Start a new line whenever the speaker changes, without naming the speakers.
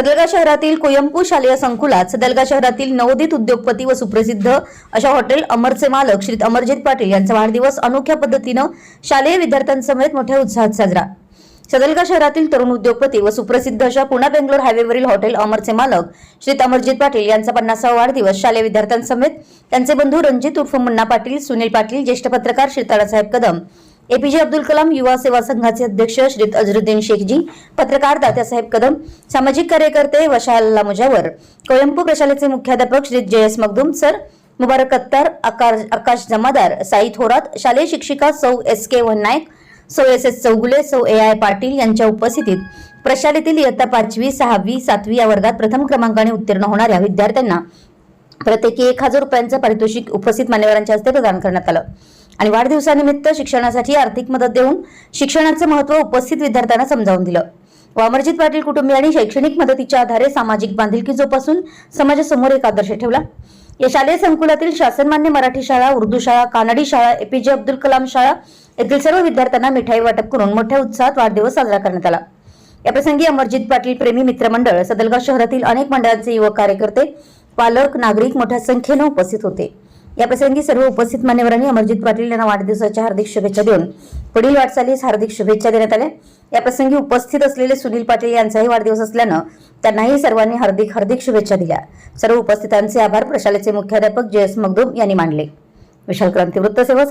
सदलगा शहरातील कोयंपू शालेय संकुलात सदलगा शहरातील नवोदित उद्योगपती व सुप्रसिद्ध अशा हॉटेल अमरचे मालक श्री अमरजित पाटील यांचा वाढदिवस अनोख्या पद्धतीनं शालेय विद्यार्थ्यांसमवेत मोठ्या उत्साहात साजरा. सदलगा शहरातील तरुण उद्योगपती व सुप्रसिद्ध अशा पुणा बेंगलोर हायवेवरील हॉटेल अमरचे मालक श्री अमरजित पाटील यांचा पन्नासावा वाढदिवस शालेय विद्यार्थ्यांसमेत त्यांचे बंधू रणजित उर्फ मुन्ना पाटील सुनील पाटील ज्येष्ठ पत्रकार श्री ताळासाहेब कदम एपीजे अब्दुल कलाम युवा सेवा संघाचे अध्यक्ष श्री अजरुद्दीन शेखजी पत्रकार दात्यासाहेब कदम सामाजिक कार्यकर्ते वशाला मुजावर कोयंपू प्रशालेचे मुख्याध्यापक श्री जयस एस मगदूम सर मुबारक अत्तार आकाश जमादार साई थोरात शालेय शिक्षिका सौ एस के नाईक सौ एस एस चौगुले सौ ए आय पाटील यांच्या उपस्थितीत प्रशालेतील इयत्ता पाचवी सहावी सातवी या वर्गात प्रथम क्रमांकाने उत्तीर्ण होणाऱ्या विद्यार्थ्यांना प्रत्येकी एक हजार रुपयांचं पारितोषिक उपस्थित मान्यवरांच्या हस्ते प्रदान करण्यात आलं. आणि वाढदिवसानिमित्त शिक्षणासाठी आर्थिक मदत देऊन शिक्षणाचं महत्त्व उपस्थित विद्यार्थ्यांना समजावून दिलं. व पाटील कुटुंबियांनी शैक्षणिक मदतीच्या आधारे सामाजिक बांधिलकी जोपासून समाजासमोर एक आदर्श ठेवला. या शालेय संकुलातील शासनमान्य मराठी शाळा उर्दू शाळा कानडी शाळा एपीजे अब्दुल कलाम शाळा येथील सर्व विद्यार्थ्यांना मिठाई वाटप करून मोठ्या उत्साहात वाढदिवस साजरा करण्यात आला. याप्रसंगी अमरजित पाटील प्रेमी मित्रमंडळ सदलगाव शहरातील अनेक मंडळांचे युवक कार्यकर्ते पालक नागरिक मोठ्या संख्येनं उपस्थित होते. याप्रसंगी सर्व उपस्थित मान्यवरांनी अमरजित पाटील यांना वाढदिवसाच्या हार्दिक शुभेच्छा देऊन पुढील वाटचालीस हार्दिक शुभेच्छा देण्यात आल्या. याप्रसंगी उपस्थित असलेले सुनील पाटील यांचाही वाढदिवस असल्यानं त्यांनाही सर्वांनी हार्दिक हार्दिक शुभेच्छा दिल्या. सर्व उपस्थितांचे आभार. प्रशालेचे मुख्याध्यापक जे एस मगदूम यांनी मानले. विशाल क्रांती वृत्तसेवा